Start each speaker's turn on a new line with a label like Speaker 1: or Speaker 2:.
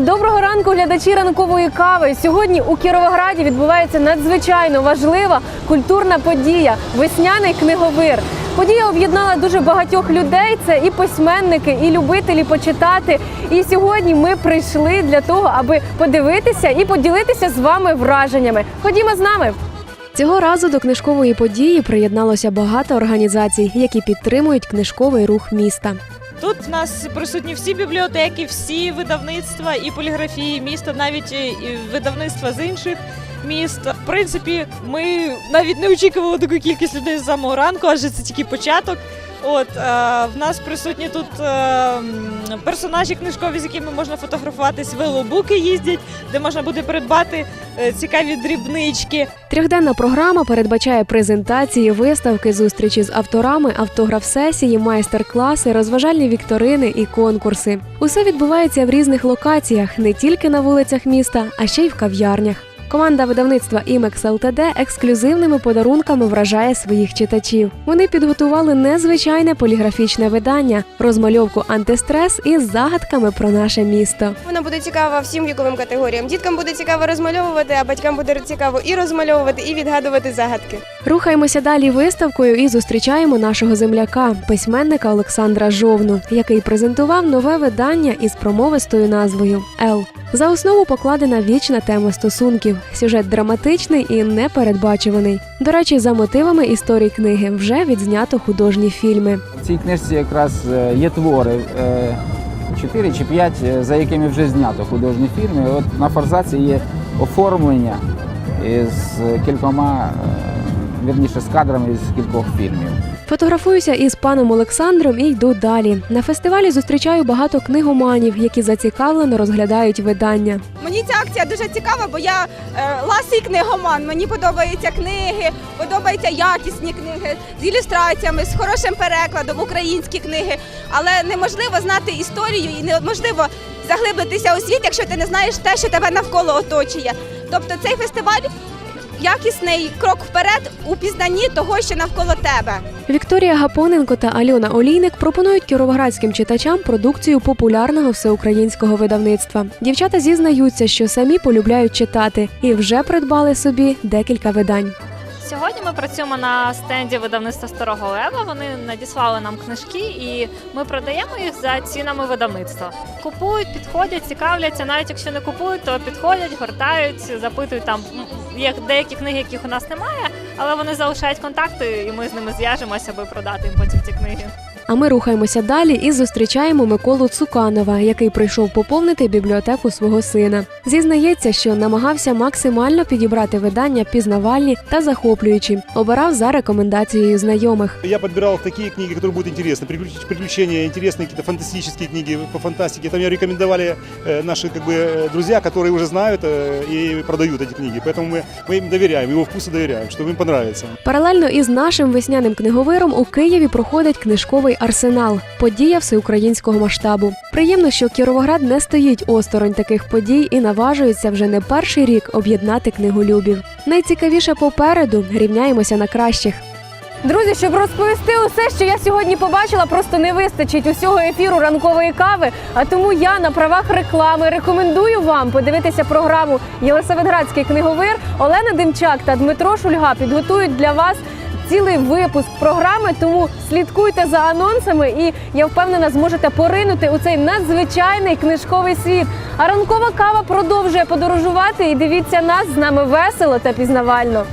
Speaker 1: Доброго ранку, глядачі ранкової кави. Сьогодні у Кіровограді відбувається надзвичайно важлива культурна подія весняний книговир. Подія об'єднала дуже багатьох людей. Це і письменники, і любителі почитати. І сьогодні ми прийшли для того, аби подивитися і поділитися з вами враженнями. Ходімо з нами. Цього разу до книжкової події приєдналося багато організацій, які підтримують книжковий рух міста.
Speaker 2: Тут в нас присутні всі бібліотеки, всі видавництва і поліграфії міста, навіть і видавництва з інших міст. В принципі, ми навіть не очікували таку кількість людей з самого ранку, адже це тільки початок. От е, в нас присутні тут е, персонажі книжкові, з якими можна фотографуватись. Велобуки їздять, де можна буде придбати е, цікаві дрібнички.
Speaker 1: Трьохденна програма передбачає презентації, виставки, зустрічі з авторами, автограф-сесії, майстер-класи, розважальні вікторини і конкурси. Усе відбувається в різних локаціях, не тільки на вулицях міста, а ще й в кав'ярнях. Команда видавництва «Імекс ЛТД» ексклюзивними подарунками вражає своїх читачів. Вони підготували незвичайне поліграфічне видання, розмальовку антистрес із загадками про наше місто.
Speaker 3: Вона буде цікава всім віковим категоріям. Діткам буде цікаво розмальовувати, а батькам буде цікаво і розмальовувати, і відгадувати загадки.
Speaker 1: Рухаємося далі виставкою і зустрічаємо нашого земляка, письменника Олександра Жовну, який презентував нове видання із промовистою назвою Л. За основу покладена вічна тема стосунків. Сюжет драматичний і непередбачуваний. До речі, за мотивами історії книги вже відзнято художні фільми.
Speaker 4: В цій книжці якраз е, є твори. е, Чотири чи п'ять, е, за якими вже знято художні фільми. От на форзаці є оформлення з кількома, вірніше, з кадрами з кількох фільмів.
Speaker 1: Фотографуюся із паном Олександром і йду далі. На фестивалі зустрічаю багато книгоманів, які зацікавлено розглядають видання.
Speaker 3: Мені ця акція дуже цікава, бо я е, ласий книгоман. Мені подобаються книги, подобаються якісні книги з ілюстраціями, з хорошим перекладом, українські книги. Але неможливо знати історію і неможливо заглиблитися у світ, якщо ти не знаєш те, що тебе навколо оточує. Тобто цей фестиваль якісний крок вперед у пізнанні того, що навколо тебе.
Speaker 1: Вікторія Гапоненко та Альона Олійник пропонують кіровоградським читачам продукцію популярного всеукраїнського видавництва. Дівчата зізнаються, що самі полюбляють читати і вже придбали собі декілька видань.
Speaker 5: Сьогодні ми працюємо на стенді видавництва Старого Лева. Вони надіслали нам книжки, і ми продаємо їх за цінами видавництва. Купують, підходять, цікавляться. Навіть якщо не купують, то підходять, гортають, запитують там. Є деякі книги, яких у нас немає, але вони залишають контакти, і ми з ними зв'яжемося, аби продати їм потім ці книги.
Speaker 1: А ми рухаємося далі і зустрічаємо Миколу Цуканова, який прийшов поповнити бібліотеку свого сина. Зізнається, що намагався максимально підібрати видання пізнавальні та захоплюючі. Обирав за рекомендацією знайомих.
Speaker 6: Я подбирал такие книги, которые будут интересны. Приключ- Приключения, интересные какие-то фантастические книги по фантастике. Там мне рекомендовали э, наши как бы, э, друзья, которые уже знают э, и продают эти книги. Поэтому мы, мы им доверяем, его вкусу доверяем, что им понравится.
Speaker 1: Паралельно із нашим весняним книговиром у Києві проходить книжковий арсенал подія всеукраїнського масштабу. Приємно, що Кіровоград не стоїть осторонь таких подій і наважується вже не перший рік об'єднати книголюбів. Найцікавіше попереду рівняємося на кращих. Друзі, щоб розповісти усе, що я сьогодні побачила, просто не вистачить усього ефіру ранкової кави. А тому я на правах реклами рекомендую вам подивитися програму Єлисаветградський книговир. Олена Демчак та Дмитро Шульга підготують для вас цілий випуск програми. Тому слідкуйте за анонсами, і я впевнена, зможете поринути у цей надзвичайний книжковий світ. А ранкова кава продовжує подорожувати. І дивіться нас з нами весело та пізнавально.